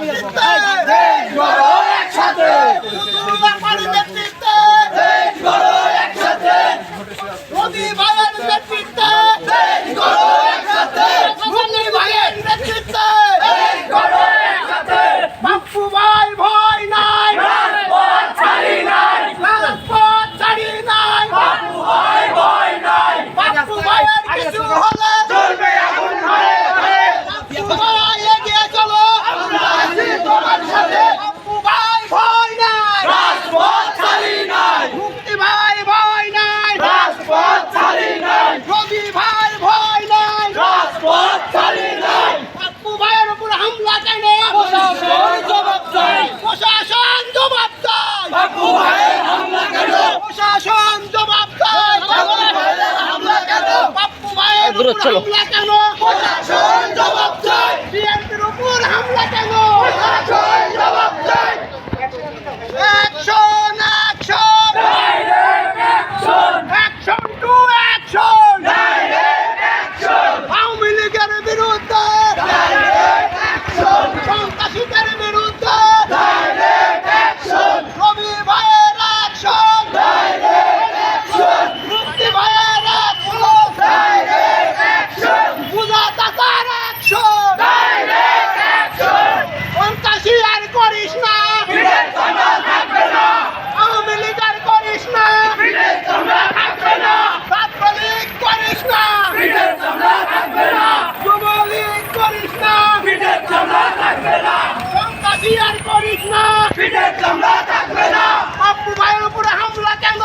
Vem, ভাইয়ের উপর হামলা কেন? পিঠের চামড়া থাকবে না। পাপ্পু ভাইয়ের উপরে হামলা কেন?